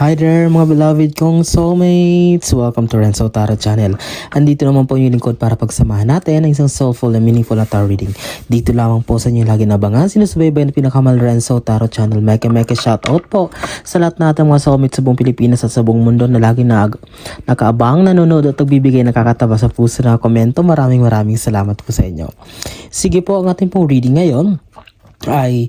Hi there mga beloved kong soulmates! Welcome to Renzo Tarot Channel. Andito naman po yung lingkod para pagsamahan natin ng isang soulful and meaningful na tarot reading. Dito lamang po sa inyo lagi nabangan. Sinusubaybay ng pinakamal Renzo Tarot Channel. Mega mega shoutout po sa lahat natin mga soulmates sa buong Pilipinas at sa buong mundo na lagi na nakaabang, nanonood at nagbibigay nakakataba sa puso na komento. Maraming maraming salamat po sa inyo. Sige po, ang ating pong reading ngayon ay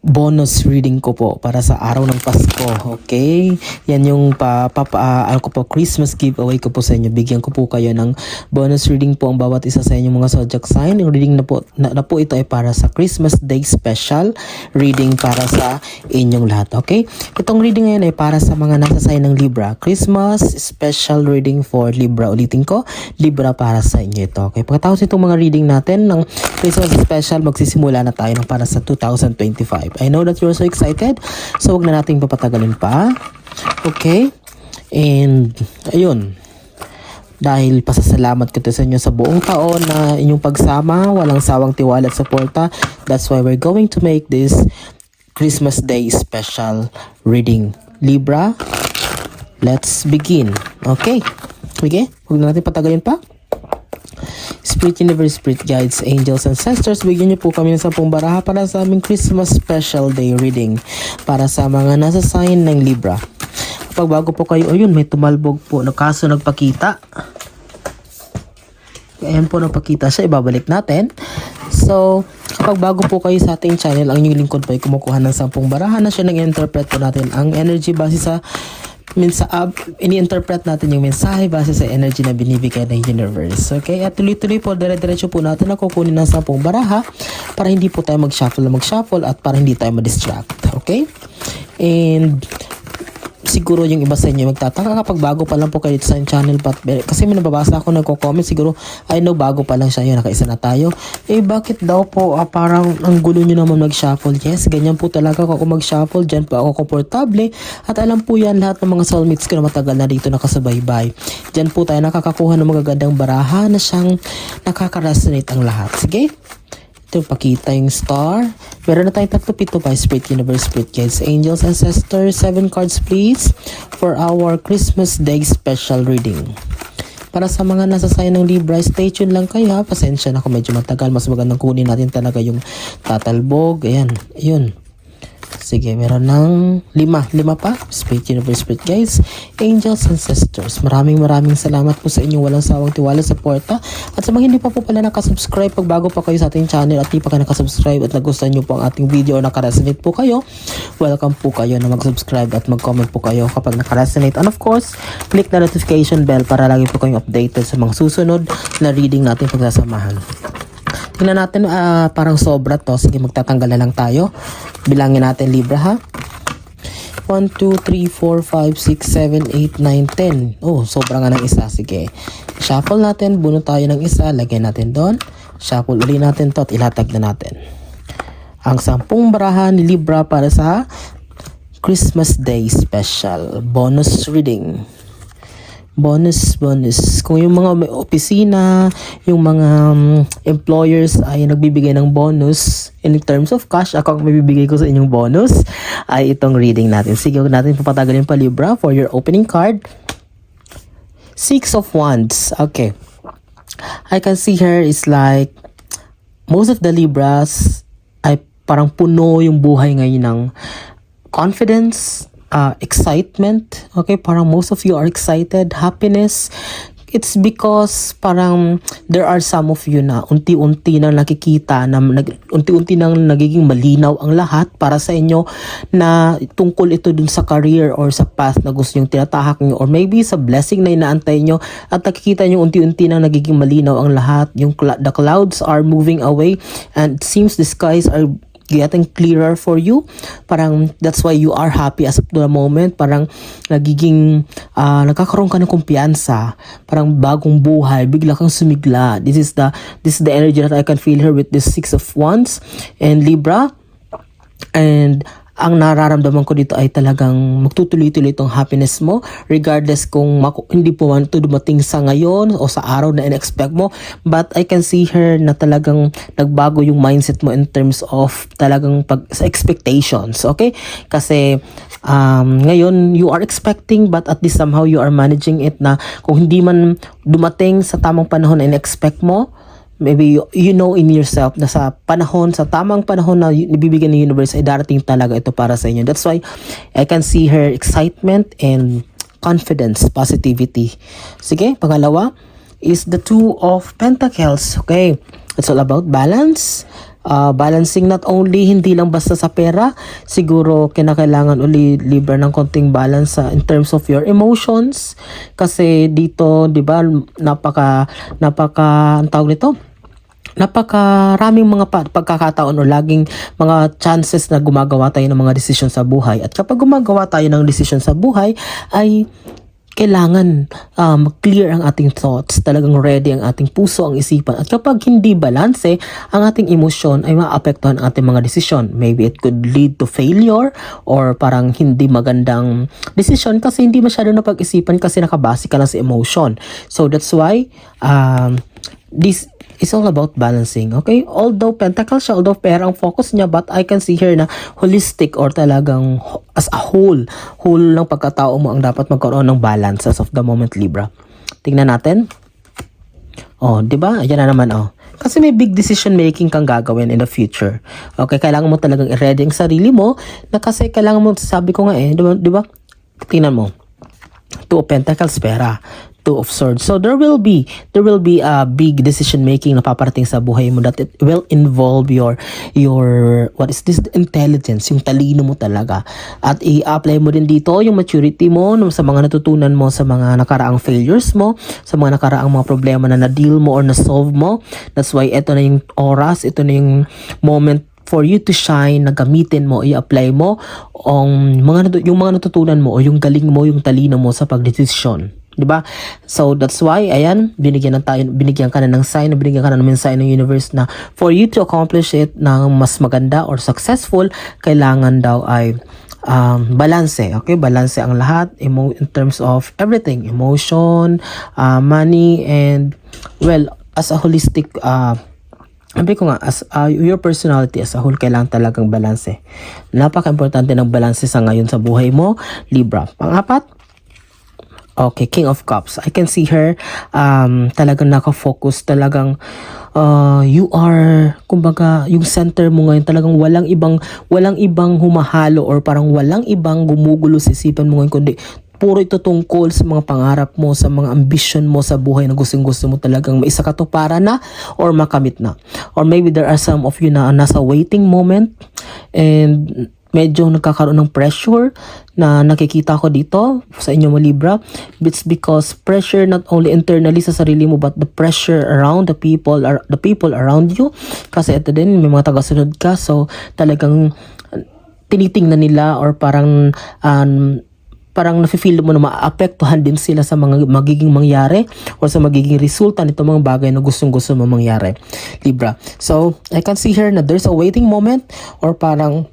bonus reading ko po para sa araw ng Pasko. Okay? Yan yung pa, pa, pa ano ko po, Christmas giveaway ko po sa inyo. Bigyan ko po kayo ng bonus reading po ang bawat isa sa inyong mga zodiac sign. Yung reading na po, na, na po ito ay para sa Christmas Day special reading para sa inyong lahat. Okay? Itong reading ngayon ay para sa mga nasa sign ng Libra. Christmas special reading for Libra. Ulitin ko, Libra para sa inyo ito. Okay? Pagkatapos itong mga reading natin ng Christmas special, magsisimula na tayo ng para sa 2025. I know that you're so excited. So, wag na nating papatagalin pa. Okay? And, ayun. Dahil pasasalamat ko to sa inyo sa buong taon na inyong pagsama, walang sawang tiwala at suporta. That's why we're going to make this Christmas Day special reading. Libra, let's begin. Okay? Okay? Huwag na natin patagalin pa. Spirit Universe, Spirit Guides, Angels, Ancestors, bigyan niyo po kami ng sampung baraha para sa aming Christmas Special Day Reading para sa mga nasa sign ng Libra. Kapag bago po kayo, ayun, may tumalbog po na kaso nagpakita. Ayan po nagpakita siya, ibabalik natin. So, kapag bago po kayo sa ating channel, ang inyong lingkod po ay kumukuha ng sampung baraha na siya nang interpret po natin ang energy base sa minsa uh, ini-interpret natin yung mensahe base sa energy na binibigay ng universe. Okay? At tuloy-tuloy po, dire-diretso po natin na kukunin ng sampung baraha para hindi po tayo mag-shuffle na mag-shuffle at para hindi tayo ma-distract. Okay? And siguro yung iba sa inyo magtataka kapag bago pa lang po kayo sa channel but kasi may nababasa ako nagko-comment siguro I know bago pa lang siya. Yun nakaisa na tayo. Eh bakit daw po ah, parang ang gulo nyo naman mag-shuffle? Yes ganyan po talaga ako mag-shuffle. Dyan po ako komportable. At alam po yan lahat ng mga soulmates ko na matagal na dito nakasabay-bay. Dyan po tayo nakakakuha ng magagandang baraha na siyang nakaka-resonate ang lahat. Sige ito, pakita yung star. Meron na tayong tatlo pito by Spirit Universe, Spirit Guides, Angels, Ancestors. Seven cards please for our Christmas Day special reading. Para sa mga nasa sign ng Libra, stay tuned lang kayo ha. Pasensya na kung medyo matagal. Mas magandang kunin natin talaga yung tatalbog. Ayan, ayun. Sige, meron ng lima. Lima pa. Spirit Universe Spirit Guys, Angels and Sisters. Maraming maraming salamat po sa inyong walang sawang tiwala sa porta. At sa mga hindi pa po pala nakasubscribe, pag bago pa kayo sa ating channel at di pa kayo nakasubscribe at nagustuhan nyo po ang ating video o nakaresonate po kayo, welcome po kayo na mag-subscribe at mag-comment po kayo kapag nakaresonate. And of course, click the notification bell para lagi po kayong updated sa mga susunod na reading natin pagsasamahan. Tingnan natin, ah, parang sobra to. Sige, magtatanggal na lang tayo. Bilangin natin Libra ha. 1, 2, 3, 4, 5, 6, 7, 8, 9, 10. Oh, sobra nga ng isa. Sige. Shuffle natin. Buno tayo ng isa. Lagay natin doon. Shuffle uli natin to at ilatag na natin. Ang sampung baraha ni Libra para sa Christmas Day Special. Bonus reading bonus bonus. Kung yung mga may opisina yung mga um, employers ay nagbibigay ng bonus in terms of cash ako ang mabibigay ko sa inyong bonus ay itong reading natin. Sige huwag natin papatagalin pa Libra for your opening card. Six of wands. Okay. I can see here is like most of the Libras ay parang puno yung buhay ngayon ng confidence uh, excitement. Okay, parang most of you are excited, happiness. It's because parang there are some of you na unti-unti nang nakikita na unti-unti nang nagiging malinaw ang lahat para sa inyo na tungkol ito dun sa career or sa path na gusto nyong tinatahak nyo or maybe sa blessing na inaantay nyo at nakikita nyo unti-unti nang nagiging malinaw ang lahat. Yung the clouds are moving away and it seems the skies are getting clearer for you. Parang that's why you are happy as of the moment. Parang nagiging uh, nagkakaroon ka ng kumpiyansa. Parang bagong buhay, bigla kang sumigla. This is the this is the energy that I can feel here with this six of wands and Libra. And ang nararamdaman ko dito ay talagang magtutuloy-tuloy itong happiness mo. Regardless kung hindi po man ito dumating sa ngayon o sa araw na in-expect mo. But I can see her na talagang nagbago yung mindset mo in terms of talagang pag sa expectations okay? Kasi um, ngayon you are expecting but at least somehow you are managing it na kung hindi man dumating sa tamang panahon na in-expect mo maybe you, you know in yourself na sa panahon, sa tamang panahon na nabibigyan ng universe ay darating talaga ito para sa inyo. That's why I can see her excitement and confidence, positivity. Sige, pangalawa is the two of pentacles. Okay, it's all about balance. Uh, balancing not only hindi lang basta sa pera, siguro kinakailangan uli libra ng konting balance sa in terms of your emotions kasi dito 'di ba napaka napaka ang tawag nito napakaraming mga pa- pagkakataon o laging mga chances na gumagawa tayo ng mga desisyon sa buhay. At kapag gumagawa tayo ng desisyon sa buhay, ay kailangan um, clear ang ating thoughts, talagang ready ang ating puso, ang isipan. At kapag hindi balanse, ang ating emosyon ay maapektuhan ang ating mga desisyon. Maybe it could lead to failure or parang hindi magandang desisyon kasi hindi masyado na pag-isipan kasi nakabase ka lang sa emotion. So that's why um, this is all about balancing. Okay? Although pentacle siya, although pera ang focus niya, but I can see here na holistic or talagang as a whole, whole ng pagkatao mo ang dapat magkaroon ng balance as of the moment, Libra. Tingnan natin. Oh, 'di ba? Ayan na naman oh. Kasi may big decision making kang gagawin in the future. Okay, kailangan mo talagang i-ready ang sarili mo na kasi kailangan mo, sabi ko nga eh, 'di ba? 'di ba? Tingnan mo. Two of Pentacles, pera. Two of Swords. So there will be, there will be a big decision making na paparating sa buhay mo that it will involve your, your, what is this, intelligence, yung talino mo talaga. At i-apply mo din dito yung maturity mo sa mga natutunan mo sa mga nakaraang failures mo, sa mga nakaraang mga problema na na-deal mo or na-solve mo. That's why ito na yung oras, ito na yung moment for you to shine, na gamitin mo, i-apply mo ang mga natu- yung mga natutunan mo o yung galing mo, yung talino mo sa pagdesisyon. 'Di ba? So that's why ayan, binigyan ng tayo binigyan ka na ng sign, binigyan ka na ng mensahe ng universe na for you to accomplish it ng mas maganda or successful, kailangan daw ay um, balanse. Okay, balanse ang lahat emo- in terms of everything, emotion, uh, money and well, as a holistic uh, sabi ko nga, as uh, your personality as a whole, kailangan talagang balanse. Napaka-importante ng balanse sa ngayon sa buhay mo, Libra. Pang-apat, Okay, King of Cups. I can see her um, talagang nakafocus, talagang uh, you are, kumbaga, yung center mo ngayon, talagang walang ibang, walang ibang humahalo or parang walang ibang gumugulo sa isipan mo ngayon, kundi puro ito tungkol sa mga pangarap mo, sa mga ambition mo sa buhay na gustong gusto mo talagang maisa katuparan na or makamit na. Or maybe there are some of you na nasa waiting moment and medyo nagkakaroon ng pressure na nakikita ko dito sa inyo mga Libra. It's because pressure not only internally sa sarili mo but the pressure around the people ar- the people around you. Kasi ito din may mga tagasunod ka so talagang uh, tinitingnan nila or parang um, parang nafe-feel mo na maapektuhan din sila sa mga magiging mangyari or sa magiging resulta nito mga bagay na gustong gusto mo mangyari. Libra. So, I can see here na there's a waiting moment or parang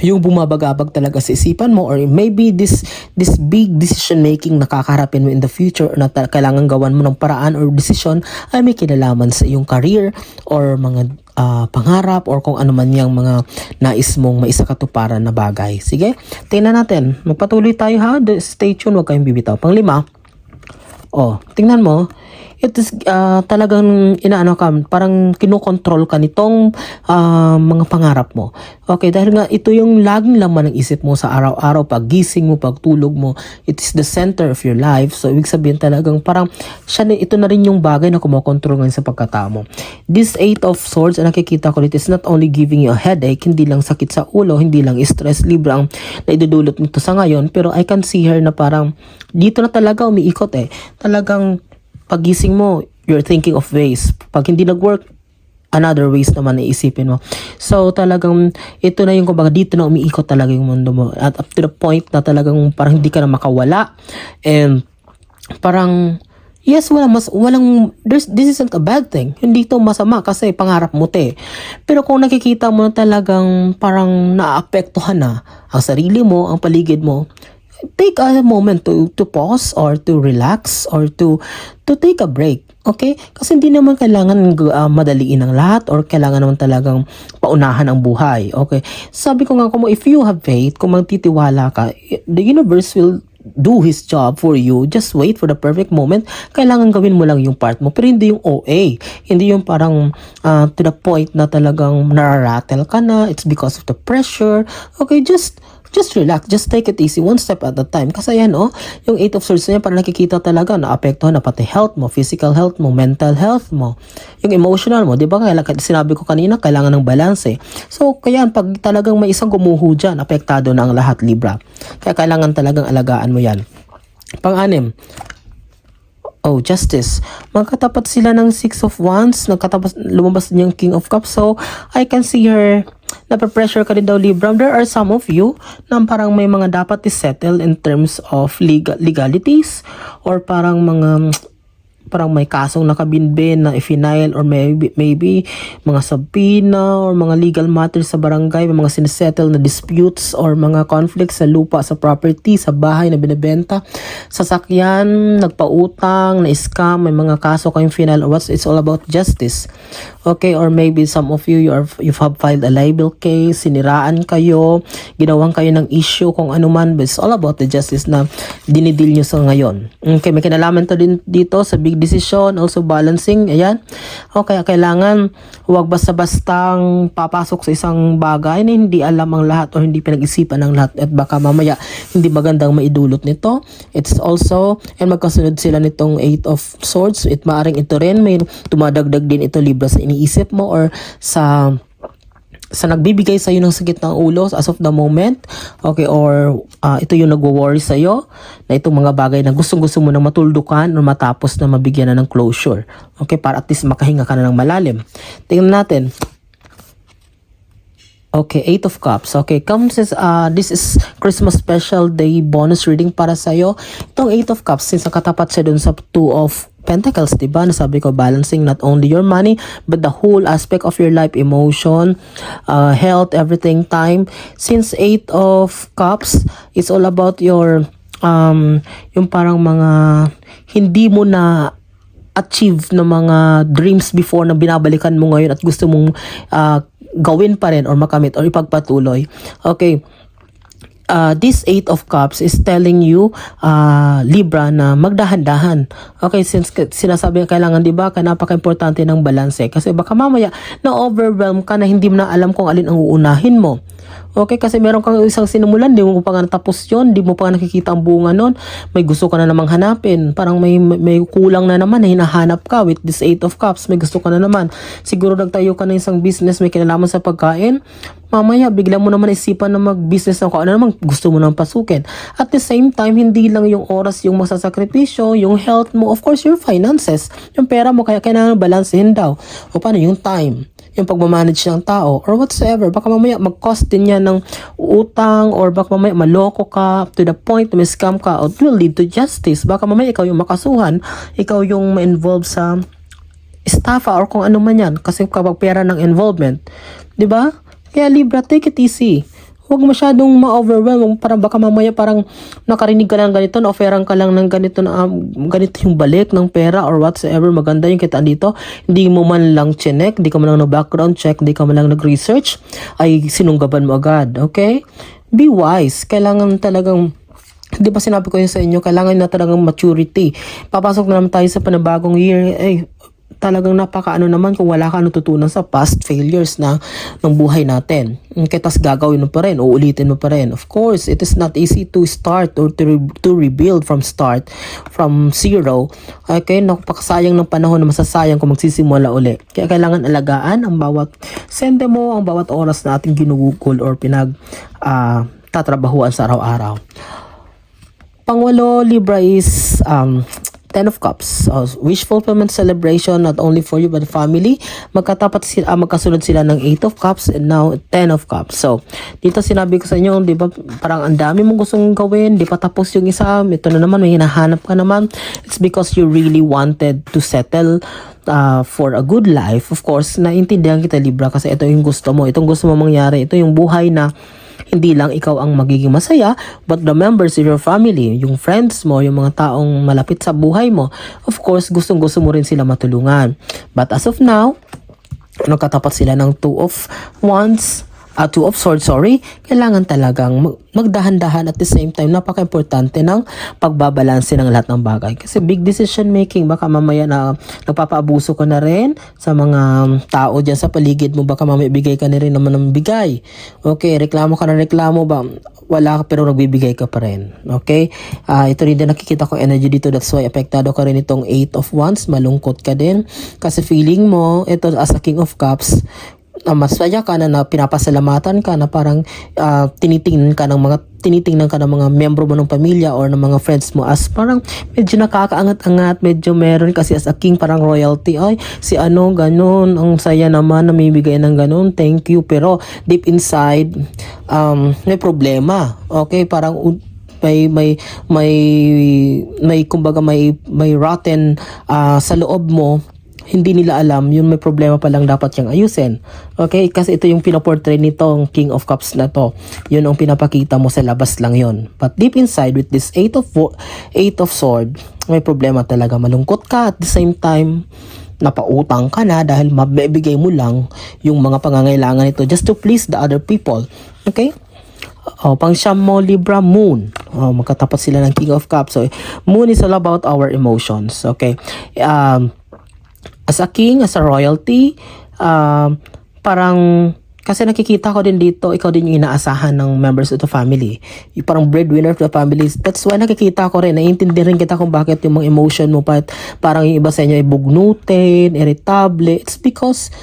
yung bumabagabag talaga sa isipan mo or maybe this this big decision making na kakaharapin mo in the future na kailangan gawan mo ng paraan or decision ay may kinalaman sa iyong career or mga ah, pangarap or kung ano man yung mga nais mong maisakatuparan na bagay. Sige, tingnan natin. Magpatuloy tayo ha. Stay tuned, huwag kayong bibitaw. Panglima, Oh, tingnan mo. It is ah, talagang inaano ka, parang kinokontrol ka nitong ah, mga pangarap mo. Okay, dahil nga ito yung laging laman ng isip mo sa araw-araw, paggising mo, pagtulog mo. It is the center of your life. So, ibig sabihin talagang parang siya, na- ito na rin yung bagay na kumokontrol ngayon sa pagkatao mo. This eight of swords, ang nakikita ko dito is not only giving you a headache, hindi lang sakit sa ulo, hindi lang stress, libra ang naidudulot nito sa ngayon. Pero I can see her na parang dito na talaga umiikot eh. Talagang pagising mo, you're thinking of ways. Pag hindi nag-work, another ways naman na isipin mo. So talagang ito na yung kumbaga dito na umiikot talaga yung mundo mo. At up to the point na talagang parang hindi ka na makawala. And parang Yes, wala mas walang this isn't a bad thing. Hindi to masama kasi pangarap mo 'te. Pero kung nakikita mo na talagang parang naaapektuhan na ang sarili mo, ang paligid mo, take a moment to to pause or to relax or to to take a break. Okay? Kasi hindi naman kailangan uh, madaliin ang lahat or kailangan naman talagang paunahan ang buhay. Okay? Sabi ko nga kung if you have faith, kung magtitiwala ka, the universe will do his job for you. Just wait for the perfect moment. Kailangan gawin mo lang yung part mo. Pero hindi yung OA. Hindi yung parang uh, to the point na talagang nararattle ka na. It's because of the pressure. Okay, just just relax, just take it easy, one step at a time. Kasi yan, oh, yung Eight of Swords niya, parang nakikita talaga, naapektuhan na pati health mo, physical health mo, mental health mo, yung emotional mo, di ba? Kailangan, sinabi ko kanina, kailangan ng balance eh. So, kaya pag talagang may isang gumuho dyan, apektado na ang lahat, Libra. Kaya kailangan talagang alagaan mo yan. Pang-anim, Oh, justice. Magkatapat sila ng Six of Wands. Nagkatapat, lumabas din yung King of Cups. So, I can see her nape-pressure ka rin daw Libra. There are some of you na parang may mga dapat i-settle in terms of legal, legalities or parang mga parang may kasong nakabinbin na i-final or maybe, maybe mga subpoena or mga legal matters sa barangay, may mga sinisettle na disputes or mga conflicts sa lupa, sa property, sa bahay na binibenta, sasakyan, nagpautang, na-scam, may mga kaso kayong final or what's it's all about justice. Okay, or maybe some of you, you, are, you have filed a libel case, siniraan kayo, ginawang kayo ng issue kung ano man, but it's all about the justice na dinidil nyo sa ngayon. Okay, may kinalaman to din dito sa big decision, also balancing, ayan. Okay, kailangan huwag basta-bastang papasok sa isang bagay na hindi alam ang lahat o hindi pinag-isipan ng lahat at baka mamaya hindi magandang maidulot nito. It's also, and magkasunod sila nitong Eight of Swords, it maaring ito rin, may tumadagdag din ito Libra sa iniisip mo or sa sa nagbibigay sa iyo ng sakit ng ulo as of the moment okay or uh, ito yung nagwo-worry sa iyo na itong mga bagay na gustong-gusto mo nang matuldukan o matapos na mabigyan na ng closure okay para at least makahinga ka na ng malalim tingnan natin Okay, Eight of Cups. Okay, comes as, uh, this is Christmas special day bonus reading para sa'yo. Itong Eight of Cups, since nakatapat siya dun sa Two of Pentacles, di ba? Nasabi ko, balancing not only your money, but the whole aspect of your life, emotion, uh, health, everything, time. Since Eight of Cups, it's all about your, um, yung parang mga, hindi mo na achieve ng mga dreams before na binabalikan mo ngayon at gusto mong uh, gawin pa rin or makamit or ipagpatuloy. Okay. Uh, this Eight of Cups is telling you, uh, Libra, na magdahan-dahan. Okay, since sinasabi nga kailangan, di ba, ka napaka-importante ng balanse. Kasi baka mamaya, na-overwhelm ka na hindi mo na alam kung alin ang uunahin mo. Okay, kasi meron kang isang sinumulan, di mo pa nga natapos yun, di mo pa nga nakikita ang bunga nun, may gusto ka na namang hanapin, parang may, may kulang na naman na hinahanap ka with this Eight of Cups, may gusto ka na naman. Siguro nagtayo ka na isang business, may kinalaman sa pagkain, mamaya bigla mo naman isipan na mag-business kung ano naman gusto mo nang pasukin. At the same time, hindi lang yung oras yung masasakripisyo, yung health mo, of course, your finances, yung pera mo, kaya kailangan balansehin daw. O paano yung time? Yung pagmamanage ng tao or whatsoever. Baka mamaya mag-cost din yan ng utang or baka mamaya maloko ka to the point na scam ka or will lead to justice. Baka mamaya ikaw yung makasuhan, ikaw yung ma-involve sa estafa or kung ano man yan kasi kapag pera ng involvement. ba? Kaya Libra, take it easy. Huwag masyadong ma-overwhelm. Parang baka mamaya parang nakarinig ka ng ganito, na-offeran ka lang ng ganito na um, ganito yung balik ng pera or whatsoever. Maganda yung kitaan dito. Hindi mo man lang chinek, hindi ka man lang na-background check, hindi ka man lang nag-research, ay sinunggaban mo agad. Okay? Be wise. Kailangan talagang di ba sinabi ko yun sa inyo, kailangan na talagang maturity. Papasok na naman tayo sa panabagong year. Eh, talagang napaka ano naman kung wala ka natutunan sa past failures na ng buhay natin. Okay, tas gagawin mo pa rin, uulitin mo pa rin. Of course, it is not easy to start or to, re- to rebuild from start, from zero. Okay, napakasayang ng panahon na masasayang kung magsisimula uli. Kaya kailangan alagaan ang bawat sende mo, ang bawat oras na ating ginugugol or pinag uh, tatrabahuan sa araw-araw. Pangwalo, Libra is um, Ten of Cups. Uh, wish fulfillment celebration not only for you but family. Magkatapat sila, ah, magkasunod sila ng Eight of Cups and now Ten of Cups. So, dito sinabi ko sa inyo, di ba, parang ang dami mong gustong gawin, di pa tapos yung isa, ito na naman, may hinahanap ka naman. It's because you really wanted to settle uh, for a good life. Of course, naintindihan kita Libra kasi ito yung gusto mo. Itong gusto mo mangyari. Ito yung buhay na hindi lang ikaw ang magiging masaya, but the members of your family, yung friends mo, yung mga taong malapit sa buhay mo, of course, gustong-gusto mo rin sila matulungan. But as of now, ano katapat sila ng two of wands, uh, two of swords, sorry, kailangan talagang mag- magdahan-dahan at the same time, napaka-importante ng pagbabalanse ng lahat ng bagay. Kasi big decision making, baka mamaya na nagpapaabuso ka na rin sa mga tao dyan sa paligid mo, baka mamaya bigay ka na rin naman ng bigay. Okay, reklamo ka na reklamo ba? Wala ka pero nagbibigay ka pa rin. Okay? Ah, ito rin din nakikita ko energy dito. That's why apektado ka rin itong 8 of wands. Malungkot ka din. Kasi feeling mo, ito as a king of cups, na masaya ka na, na pinapasalamatan ka na parang ah, tinitingnan ka ng mga tinitingnan ka ng mga miyembro mo ng pamilya or ng mga friends mo as parang medyo nakakaangat-angat, medyo meron kasi as a king parang royalty, ay si ano, ganun, ang saya naman na may bigay ng ganun, thank you. Pero deep inside, um, may problema. Okay, parang may may may may kumbaga may may rotten ah, sa loob mo hindi nila alam yun may problema pa lang dapat yung ayusin. Okay? Kasi ito yung pinaportray nitong King of Cups na to. Yun ang pinapakita mo sa labas lang yun. But deep inside with this Eight of, wo- eight of Sword, may problema talaga. Malungkot ka at the same time, napautang ka na dahil mabibigay mo lang yung mga pangangailangan nito just to please the other people. Okay? Oh, pang siyam mo, Libra, Moon. Oh, magkatapat sila ng King of Cups. So, Moon is all about our emotions. Okay? Um, as a king, as a royalty, um, parang kasi nakikita ko din dito, ikaw din yung inaasahan ng members of the family. Yung parang breadwinner of the family. That's why nakikita ko rin, naiintindihan rin kita kung bakit yung mga emotion mo pa, parang yung iba sa inyo ay bugnutin, irritable. It's because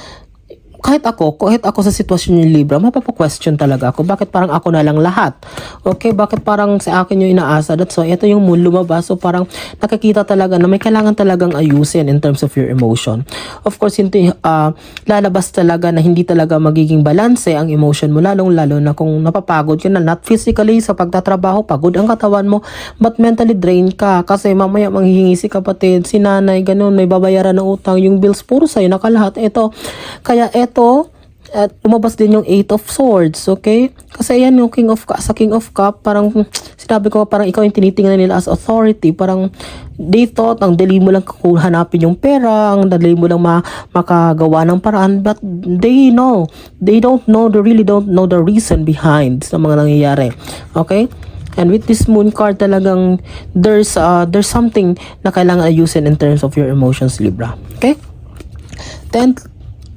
kahit ako, kahit ako sa sitwasyon yung Libra, mapapa-question talaga ako. Bakit parang ako na lang lahat? Okay, bakit parang sa akin yung inaasa? That's why, ito yung moon lumabas. So parang nakikita talaga na may kailangan talagang ayusin in terms of your emotion. Of course, hindi, uh, lalabas talaga na hindi talaga magiging balanse ang emotion mo. Lalong-lalo na kung napapagod ka na, not physically sa pagtatrabaho, pagod ang katawan mo, but mentally drained ka. Kasi mamaya manghihingi si kapatid, si nanay, ganun, may babayaran ng utang, yung bills puro sa'yo, nakalahat. Ito, kaya eto, at lumabas din yung Eight of Swords, okay? Kasi yan yung King of sa King of Cup, parang sinabi ko parang ikaw yung tinitingnan nila as authority, parang they thought ang dali mo lang hanapin yung pera, ang dali mo lang ma makagawa ng paraan, but they know, they don't know, they really don't know the reason behind sa mga nangyayari, okay? And with this moon card talagang there's uh, there's something na kailangan ayusin in terms of your emotions Libra. Okay? Then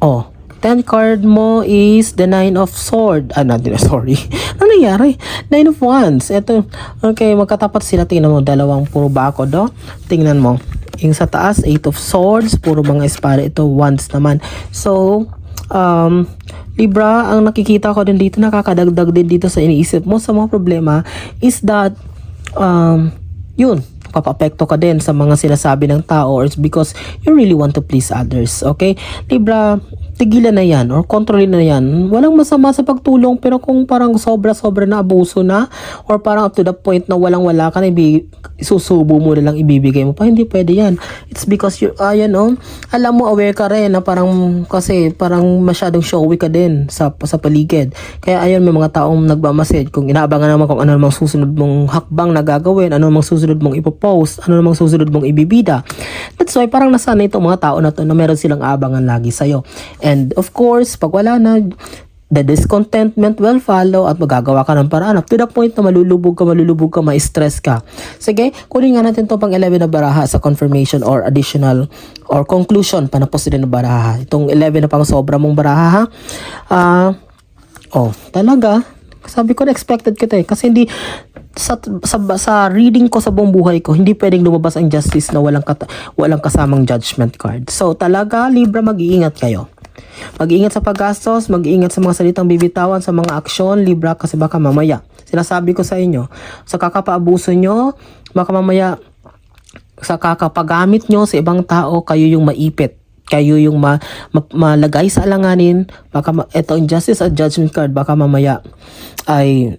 oh, 10 card mo is the nine of sword. Ah, not, sorry. ano nangyari? Nine of wands. Ito, okay, magkatapat sila. Tingnan mo, dalawang puro bako do. Tingnan mo. Yung sa taas, eight of swords. Puro mga espada. Ito, wands naman. So, um, Libra, ang nakikita ko din dito, nakakadagdag din dito sa iniisip mo sa mga problema is that, um, yun, kapapekto ka din sa mga sinasabi ng tao or it's because you really want to please others. Okay? Libra, tigilan na yan or kontrolin na yan. Walang masama sa pagtulong pero kung parang sobra-sobra na abuso na or parang up to the point na walang-wala ka na isusubo mo na lang ibibigay mo pa, hindi pwede yan. It's because you, uh, yan oh, alam mo aware ka rin na parang kasi parang masyadong showy ka din sa, sa paligid. Kaya ayun may mga taong nagbamasid kung inaabangan naman kung ano namang susunod mong hakbang na gagawin, ano namang susunod mong ipopost, ano namang susunod mong ibibida. That's why parang nasanay itong mga tao na to na meron silang abangan lagi sa'yo. And of course, pag wala na, the discontentment will follow at magagawa ka ng paraan up to the point na malulubog ka, malulubog ka, ma-stress ka. Sige, kunin nga natin to pang 11 na baraha sa confirmation or additional or conclusion panapos din na baraha. Itong 11 na pang sobra mong baraha ha. Ah, oh, talaga. Sabi ko na expected kita eh. Kasi hindi, sa, sa, sa reading ko sa buong buhay ko, hindi pwedeng lumabas ang justice na walang, kata, walang kasamang judgment card. So talaga, Libra, mag-iingat kayo. Mag-iingat sa paggastos, mag-iingat sa mga salitang bibitawan, sa mga aksyon, Libra, kasi baka mamaya. Sinasabi ko sa inyo, sa kakapaabuso nyo, baka mamaya sa kakapagamit nyo sa ibang tao, kayo yung maipit. Kayo yung ma, ma- malagay sa alanganin. Baka ma, ito injustice at judgment card, baka mamaya ay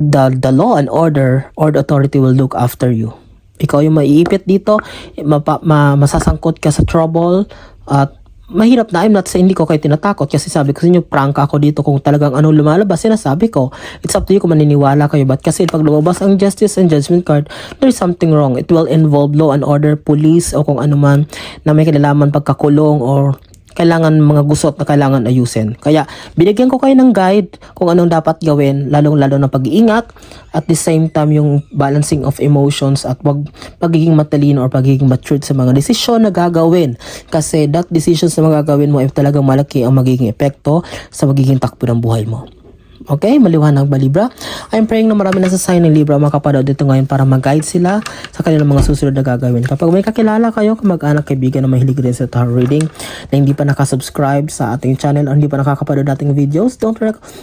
the, the law and order or the authority will look after you. Ikaw yung maiipit dito, mapa, ma, masasangkot ka sa trouble, at mahirap na I'm not saying hindi ko kayo tinatakot kasi sabi ko sa inyo prank ako dito kung talagang anong lumalabas. Sinasabi ko it's up to you kung maniniwala kayo. But kasi pag lumabas ang justice and judgment card there's something wrong. It will involve law and order police o kung ano man na may kinalaman pagkakulong or kailangan mga gusot na kailangan ayusin. Kaya binigyan ko kayo ng guide kung anong dapat gawin, lalong-lalo na pag-iingat at the same time yung balancing of emotions at wag pagiging matalino or pagiging matured sa mga desisyon na gagawin. Kasi that decisions na magagawin mo ay talagang malaki ang magiging epekto sa magiging takbo ng buhay mo. Okay, maliwanag ba Libra? I'm praying na marami na sa sign ng Libra makapanood dito ngayon para mag-guide sila sa kanilang mga susunod na gagawin. Kapag may kakilala kayo, kamag-anak, kaibigan na mahilig rin sa tarot reading na hindi pa nakasubscribe sa ating channel o hindi pa nakakapanood ating videos, don't,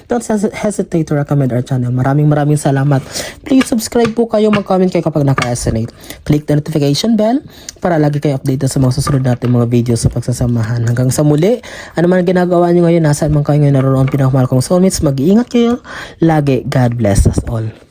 don't hes- hesitate to recommend our channel. Maraming maraming salamat. Please subscribe po kayo, mag-comment kayo kapag naka-resonate. Click the notification bell para lagi kayo updated sa mga susunod natin mga videos sa pagsasamahan. Hanggang sa muli, ano man ginagawa nyo ngayon, nasaan man kayo ngayon naroon, pinakamahal kong soulmates, mag-iingat kayo. Lagi, God bless us all.